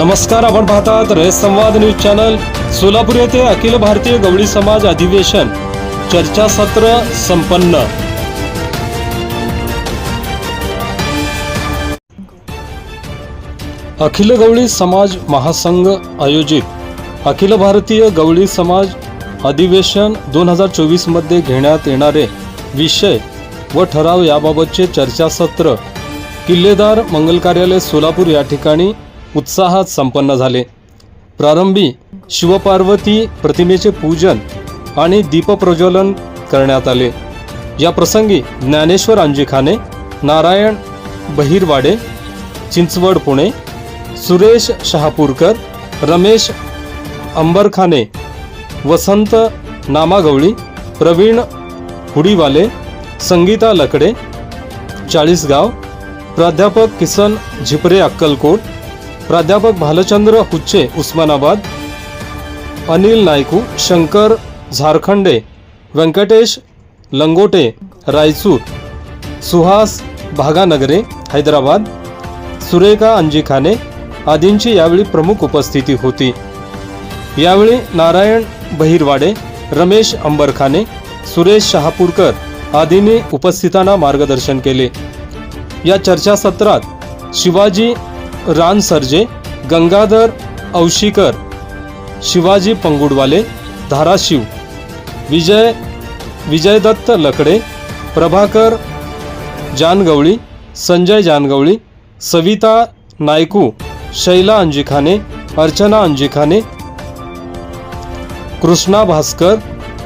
नमस्कार आपण पाहतात रयत संवाद न्यूज चॅनल. सोलापूर येथे अखिल भारतीय गवळी समाज अधिवेशन. चर्चासत्र संपन्न. अखिल गवळी समाज महासंघ आयोजित अखिल भारतीय गवळी समाज अधिवेशन दोन हजार चोवीसमध्ये घेण्यात येणारे विषय व ठराव याबाबतचे चर्चासत्र किल्लेदार मंगल कार्यालय सोलापूर या ठिकाणी उत्साहात संपन्न झाले. प्रारंभी शिवपार्वती प्रतिमेचे पूजन आणि दीपप्रज्वलन करण्यात आले. या प्रसंगी ज्ञानेश्वर अंजिखाने नारायण बहिरवाडे चिंचवड पुणे सुरेश शहापूरकर रमेश अंबरखाने वसंत नामागवळी प्रवीण हुडीवाले संगीता लकडे चाळीसगाव प्राध्यापक किसन झिपरे अक्कलकोट प्राध्यापक भालचंद्र हुच्चे उस्मानाबाद. अनिल नायकू शंकर झारखंडे व्यंकटेश लंगोटे रायचूर. सुहास भागानगरे हैदराबाद. सुरेखा अंजिखाने आदींची यावेळी प्रमुख उपस्थिती होती. यावेळी नारायण बहिरवाडे रमेश अंबरखाने सुरेश शहापूरकर आदींनी उपस्थितांना मार्गदर्शन केले. या चर्चासत्रात शिवाजी रानसर्जे गंगाधर औशीकर शिवाजी पंगुडवाले धाराशिव विजय विजयदत्त लकडे प्रभाकर जानगवळी संजय जानगवळी सविता नायकू शैला अंजिखाने अर्चना अंजिखाने कृष्णा भास्कर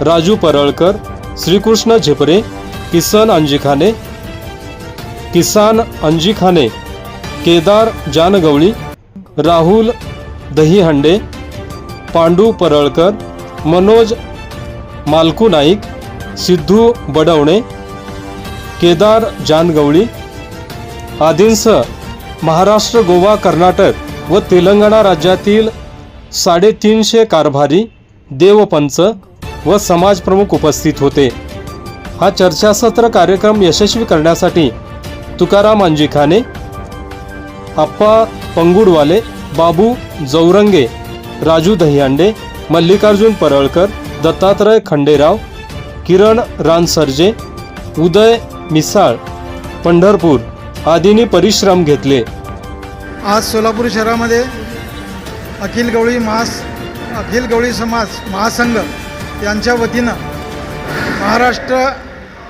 राजू परळकर श्रीकृष्ण झिपरे किसन अंजिखाने किसान अंजिखाने केदार जानगवळी राहुल दहीहंडे पांडू परळकर मनोज मालकू नाईक सिद्धू बडवणे केदार जानगवळी आदींसह महाराष्ट्र गोवा कर्नाटक व तेलंगणा राज्यातील साडेतीनशे कारभारी देवपंच व समाजप्रमुख उपस्थित होते. हा चर्चासत्र कार्यक्रम यशस्वी करण्यासाठी तुकाराम अंजिखाने आप्पा पंगुडवाले बाबू जौरंगे राजू दहियांडे मल्लिकार्जुन परळकर दत्तात्रय खंडेराव किरण रानसर्जे उदय मिसाळ पंढरपूर आदींनी परिश्रम घेतले. आज सोलापूर शहरामध्ये अखिल गवळी महास अखिल गवळी समाज महासंघ यांच्या वतीनं महाराष्ट्र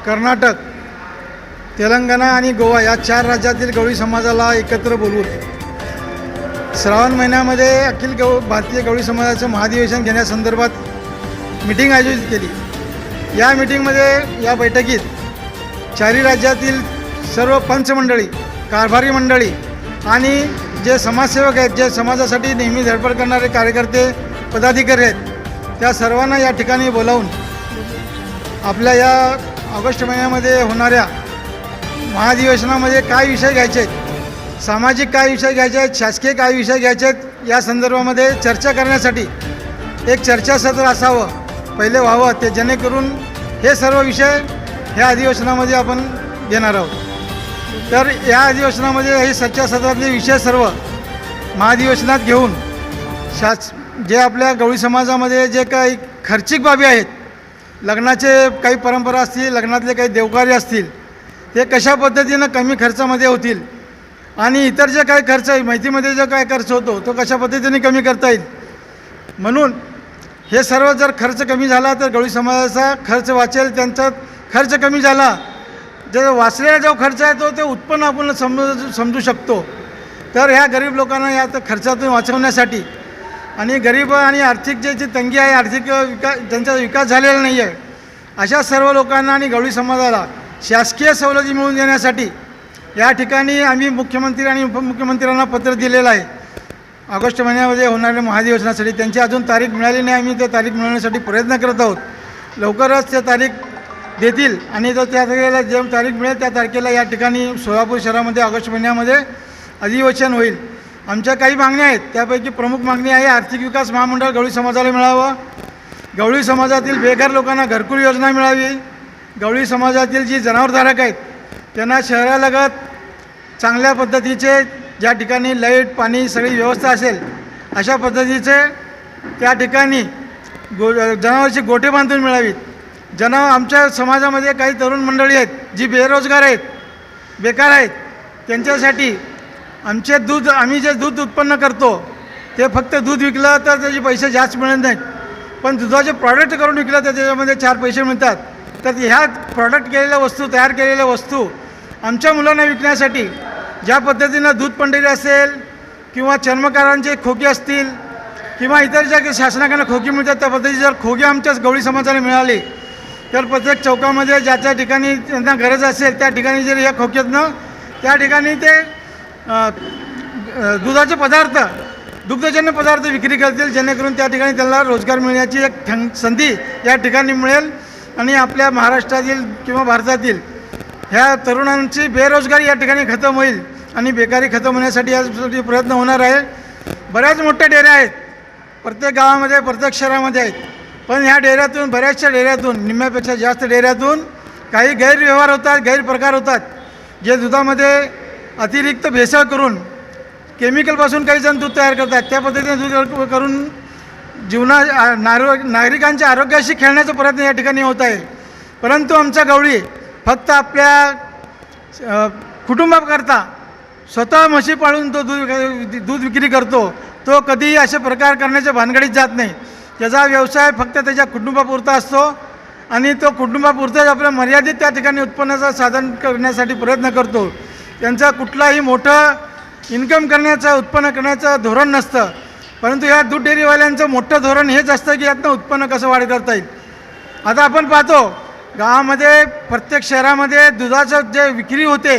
कर्नाटक तेलंगणा आणि गोवा या चार राज्यातील गवळी समाजाला एकत्र बोलवून श्रावण महिन्यामध्ये अखिल गव भारतीय गवळी समाजाचं महाधिवेशन घेण्यासंदर्भात मिटिंग आयोजित केली. या मिटिंगमध्ये या बैठकीत चारही राज्यातील सर्व पंचमंडळी कारभारी मंडळी आणि जे समाजसेवक आहेत जे समाजासाठी नेहमी धडपड करणारे कार्यकर्ते पदाधिकारी आहेत त्या सर्वांना या ठिकाणी बोलावून आपल्या या ऑगस्ट महिन्यामध्ये होणाऱ्या महाधिवेशनामध्ये काय विषय घ्यायचे आहेत? सामाजिक काय विषय घ्यायचे आहेत? शासकीय काय विषय घ्यायचे आहेत? या संदर्भामध्ये चर्चा करण्यासाठी एक चर्चासत्र असावं पहिले व्हावं ते जेणेकरून हे सर्व विषय ह्या अधिवेशनामध्ये आपण घेणार आहोत. तर या अधिवेशनामध्ये हे चर्चासत्रातले विषय सर्व महाधिवेशनात घेऊन शास जे आपल्या गवळी समाजामध्ये जे काही खर्चिक बाबी आहेत लग्नाचे काही परंपरा असतील लग्नातले काही देवकार्य असतील ते कशा पद्धतीनं कमी खर्चामध्ये होतील? आणि इतर जे काही खर्च आहे माहितीमध्ये जो काय खर्च होतो तो कशा पद्धतीने कमी करता येईल? म्हणून हे सर्व जर खर्च कमी झाला तर गवळी समाजाचा खर्च वाचेल त्यांचा खर्च कमी झाला जर वाचलेला जो खर्च आहे तो ते उत्पन्न आपण समजू समजू शकतो. तर ह्या गरीब लोकांना या खर्चातून वाचवण्यासाठी. आणि गरीब आणि आर्थिक जे जी तंगी आहे आर्थिक विकास त्यांचा विकास झालेला नाही आहे अशा सर्व लोकांना आणि गवळी समाजाला शासकीय सवलती मिळवून देण्यासाठी या ठिकाणी आम्ही मुख्यमंत्री आणि उपमुख्यमंत्र्यांना पत्र दिलेलं आहे. ऑगस्ट महिन्यामध्ये होणाऱ्या महाधिवेशनासाठी त्यांची अजून तारीख मिळाली नाही. आम्ही त्या तारीख मिळवण्यासाठी प्रयत्न करत आहोत. लवकरच त्या तारीख देतील आणि जर त्या तारखेला जे तारीख मिळेल त्या तारखेला या ठिकाणी सोलापूर शहरामध्ये ऑगस्ट महिन्यामध्ये अधिवेशन होईल. आमच्या काही मागण्या आहेत. त्यापैकी प्रमुख मागणी आहे आर्थिक विकास महामंडळ गवळी समाजाला मिळावं. गवळी समाजातील बेघर लोकांना घरकुल योजना मिळावी. गवळी समाजातील जी जनावरधारक आहेत त्यांना शहरालगत चांगल्या पद्धतीचे ज्या ठिकाणी लाइट पाणी सगळी व्यवस्था असेल अशा पद्धतीचे त्या ठिकाणी गो जनावरची गोटे बांधून मिळावीत. जनावर आमच्या समाजामध्ये काही तरुण मंडळी आहेत जी बेरोजगार आहेत बेकार आहेत त्यांच्यासाठी आमचे दूध आम्ही जे दूध उत्पन्न करतो ते फक्त दूध विकलं तर त्याचे पैसे जास्त मिळत नाहीत. पण दुधाचे प्रॉडक्ट करून विकलं तर त्याच्यामध्ये चार पैसे मिळतात. तर ह्या प्रॉडक्ट केलेल्या वस्तू तयार केलेल्या वस्तू आमच्या मुलांना विकण्यासाठी ज्या पद्धतीनं दूध पंढरी असेल किंवा चर्मकारांचे खोके असतील किंवा इतर ज्या शासनाकडनं खोकी मिळतात त्या पद्धतीची जर खोके आमच्याच गवळी समाजाला मिळाले तर प्रत्येक चौकामध्ये ज्या ज्या ठिकाणी त्यांना गरज असेल त्या ठिकाणी जर या खोक्यातनं त्या ठिकाणी ते दुधाचे पदार्थ दुग्धजन्य पदार्थ विक्री करतील जेणेकरून त्या ठिकाणी त्यांना रोजगार मिळण्याची एक संधी या ठिकाणी मिळेल. आणि आपल्या महाराष्ट्रातील किंवा भारतातील ह्या तरुणांची बेरोजगारी या ठिकाणी खतम होईल आणि बेकारी खतम होण्यासाठी यासाठी प्रयत्न होणार आहे. बऱ्याच मोठ्या डेऱ्या आहेत. प्रत्येक गावामध्ये प्रत्येक शहरामध्ये आहेत. पण ह्या डेऱ्यातून बऱ्याचशा डेऱ्यातून निम्म्यापेक्षा जास्त डेऱ्यातून काही गैरव्यवहार होतात गैरप्रकार होतात. जे दुधामध्ये अतिरिक्त भेसळ करून केमिकलपासून काही जण दूध तयार करतात. त्या पद्धतीने दूध करून जीवना नारो नागरिकांच्या आरोग्याशी खेळण्याचा प्रयत्न या ठिकाणी होत आहे. परंतु आमचा गवळी फक्त आपल्या कुटुंबाकरता स्वतः म्हशी पाळून तो दूध दूध विक्री करतो तो कधीही असे प्रकार करण्याच्या भानगडीत जात नाही. त्याचा व्यवसाय फक्त त्याच्या कुटुंबापुरता असतो आणि तो कुटुंबापुरताच आपल्या मर्यादित त्या ठिकाणी उत्पन्नाचं साधन करण्यासाठी प्रयत्न करतो. त्यांचा कुठलाही मोठं इन्कम करण्याचं उत्पन्न करण्याचं धोरण नसतं. परंतु या दूध डेअरीवाल्यांचं मोठं धोरण हेच असतं की यातनं उत्पन्न कसं वाढ करता येईल. आता आपण पाहतो गावामध्ये प्रत्येक शहरामध्ये दुधाचं जे विक्री होते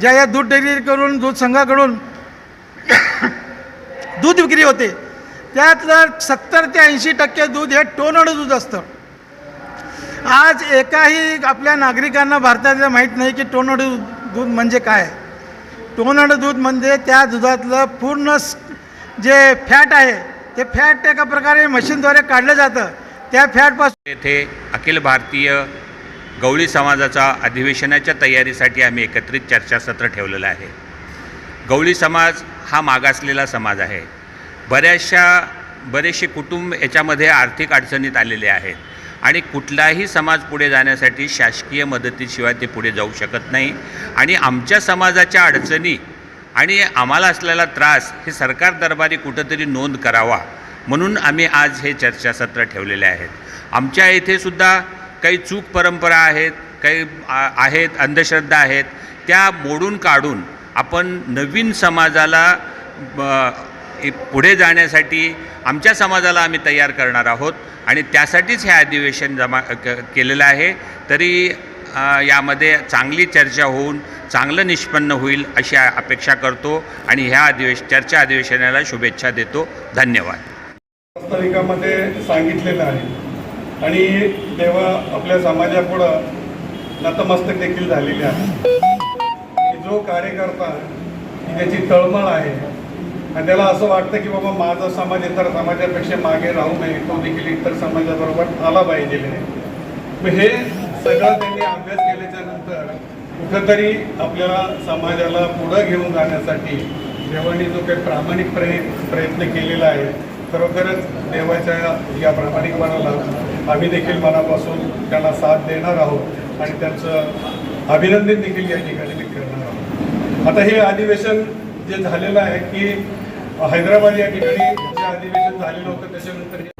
ज्या या दूध डेअरी करून दूध संघाकडून दूध विक्री होते त्यातलं सत्तर ते ऐंशी टक्के दूध हे टोनड दूध असतं. आज एकाही आपल्या नागरिकांना भारतातल्या माहीत नाही की टोनड दूध म्हणजे काय. टोनड दूध म्हणजे त्या दुधातलं पूर्ण जे फॅट आहे ते फॅट एका प्रकारे मशीनद्वारे काढलं जातं. त्या फॅटपासून येथे अखिल भारतीय गवळी समाजाचा अधिवेशनाच्या तयारीसाठी आम्ही एकत्रित चर्चासत्र ठेवलेलं आहे. गवळी समाज हा मागासलेला समाज आहे. बऱ्याचशा बरेचसे कुटुंब याच्यामध्ये आर्थिक अडचणीत आलेले आहेत. आणि कुठलाही समाज पुढे जाण्यासाठी शासकीय मदतीशिवाय ते पुढे जाऊ शकत नाही. आणि आमच्या समाजाच्या अडचणी आणि आम्हाला असलेला त्रास हे सरकार दरबारी कुठंतरी नोंद करावा म्हणून आम्ही आज हे चर्चासत्र ठेवलेले आहेत. आमच्या इथे सुद्धा काही चूक परंपरा आहेत काही आहेत अंधश्रद्धा आहेत त्या मोडून काढून आपण नवीन समाजाला पुढे जाण्यासाठी आमच्या समाजाला आम्ही तयार करणार आहोत आणि त्यासाठीच हे अधिवेशन जमा क केलेलं आहे. तरी यामध्ये चांगली चर्चा होऊन चांगलं निष्पन्न होईल अशी अपेक्षा करतो आणि ह्या अधिवेश चर्चा अधिवेशनाला शुभेच्छा देतो. धन्यवाद. वास्तविकामध्ये सांगितलेलं आहे. आणि तेव्हा आपल्या समाजापुढं नतमस्तक देखील झालेले आहे. जो कार्यकर्ता त्याची तळमळ आहे आणि त्याला असं वाटतं की बाबा माझा समाज इतर समाजापेक्षा मागे राहू नये तो देखील इतर समाजाबरोबर आला पाहिजे. हे सगळं त्यांनी अभ्यास केल्याच्यानंतर कुठंतरी आपल्या समाजाला पुढं घेऊन जाण्यासाठी देवाने जो काही प्रामाणिक प्रय प्रयत्न केलेला आहे खरोखरच देवाच्या या प्रामाणिकपणाला आम्ही देखील मनापासून त्याला साथ देणार आहोत आणि त्यांचं अभिनंदन देखील या ठिकाणी मी करणार आहोत. आता हे अधिवेशन जे झालेलं आहे की हैदराबाद या ठिकाणी जे अधिवेशन झालेलं होतं त्याच्यानंतर